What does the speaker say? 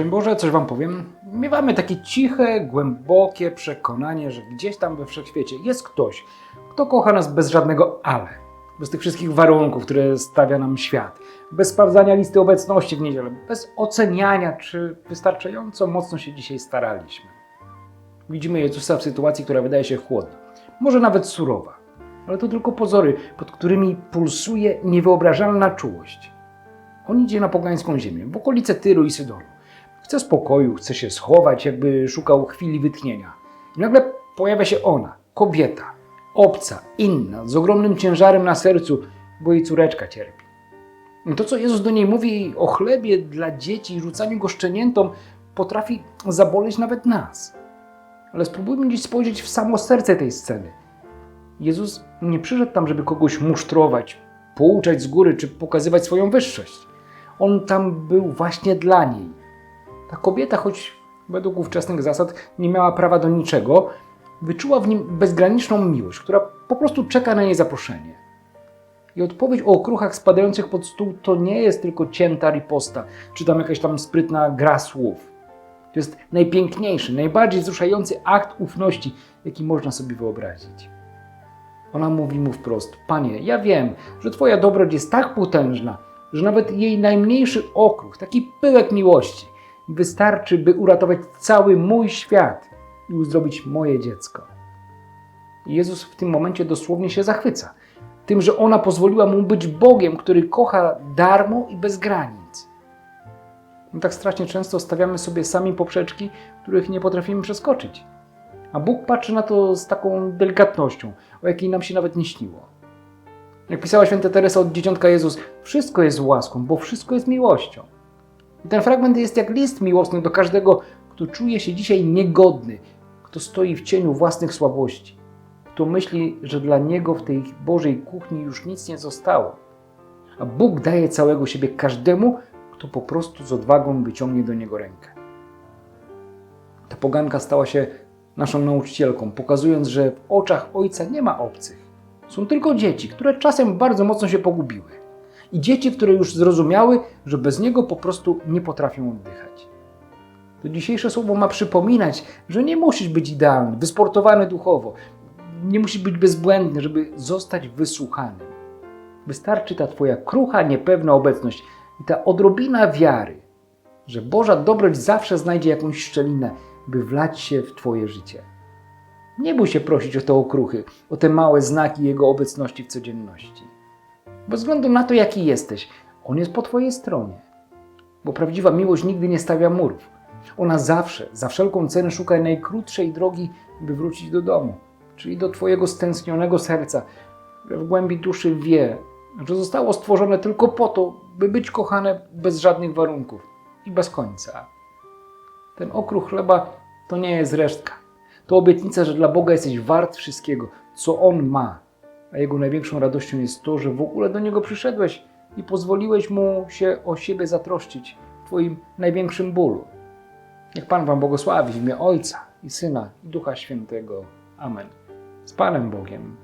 Szczęść Boże, coś Wam powiem. Miewamy takie ciche, głębokie przekonanie, że gdzieś tam we wszechświecie jest ktoś, kto kocha nas bez żadnego ale. Bez tych wszystkich warunków, które stawia nam świat. Bez sprawdzania listy obecności w niedzielę. Bez oceniania, czy wystarczająco mocno się dzisiaj staraliśmy. Widzimy Jezusa w sytuacji, która wydaje się chłodna. Może nawet surowa. Ale to tylko pozory, pod którymi pulsuje niewyobrażalna czułość. On idzie na pogańską ziemię, w okolice Tyru i Sydonu. Chce spokoju, chce się schować, jakby szukał chwili wytchnienia. I nagle pojawia się ona, kobieta, obca, inna, z ogromnym ciężarem na sercu, bo jej córeczka cierpi. I to, co Jezus do niej mówi o chlebie dla dzieci i rzucaniu go szczeniętom, potrafi zaboleć nawet nas. Ale spróbujmy dziś spojrzeć w samo serce tej sceny. Jezus nie przyszedł tam, żeby kogoś musztrować, pouczać z góry czy pokazywać swoją wyższość. On tam był właśnie dla niej. Ta kobieta, choć według ówczesnych zasad nie miała prawa do niczego, wyczuła w nim bezgraniczną miłość, która po prostu czeka na jej zaproszenie. I odpowiedź o okruchach spadających pod stół to nie jest tylko cięta riposta, czy tam jakaś tam sprytna gra słów. To jest najpiękniejszy, najbardziej wzruszający akt ufności, jaki można sobie wyobrazić. Ona mówi mu wprost: Panie, ja wiem, że Twoja dobroć jest tak potężna, że nawet jej najmniejszy okruch, taki pyłek miłości, wystarczy, by uratować cały mój świat i uzdrowić moje dziecko. Jezus w tym momencie dosłownie się zachwyca. Tym, że ona pozwoliła mu być Bogiem, który kocha darmo i bez granic. My tak strasznie często stawiamy sobie sami poprzeczki, których nie potrafimy przeskoczyć. A Bóg patrzy na to z taką delikatnością, o jakiej nam się nawet nie śniło. Jak pisała święta Teresa od Dzieciątka Jezus, wszystko jest łaską, bo wszystko jest miłością. I ten fragment jest jak list miłosny do każdego, kto czuje się dzisiaj niegodny, kto stoi w cieniu własnych słabości, kto myśli, że dla niego w tej Bożej kuchni już nic nie zostało. A Bóg daje całego siebie każdemu, kto po prostu z odwagą wyciągnie do niego rękę. Ta poganka stała się naszą nauczycielką, pokazując, że w oczach Ojca nie ma obcych. Są tylko dzieci, które czasem bardzo mocno się pogubiły. I dzieci, które już zrozumiały, że bez Niego po prostu nie potrafią oddychać. To dzisiejsze słowo ma przypominać, że nie musisz być idealny, wysportowany duchowo, nie musisz być bezbłędny, żeby zostać wysłuchanym. Wystarczy ta Twoja krucha, niepewna obecność i ta odrobina wiary, że Boża dobroć zawsze znajdzie jakąś szczelinę, by wlać się w Twoje życie. Nie bój się prosić o te okruchy, o te małe znaki Jego obecności w codzienności. Bez względu na to, jaki jesteś, On jest po Twojej stronie. Bo prawdziwa miłość nigdy nie stawia murów. Ona zawsze, za wszelką cenę szuka najkrótszej drogi, by wrócić do domu, czyli do Twojego stęsknionego serca, które w głębi duszy wie, że zostało stworzone tylko po to, by być kochane bez żadnych warunków i bez końca. Ten okruch chleba to nie jest resztka. To obietnica, że dla Boga jesteś wart wszystkiego, co On ma. A Jego największą radością jest to, że w ogóle do Niego przyszedłeś i pozwoliłeś Mu się o siebie zatroszczyć w Twoim największym bólu. Niech Pan Wam błogosławi w imię Ojca i Syna i Ducha Świętego. Amen. Z Panem Bogiem.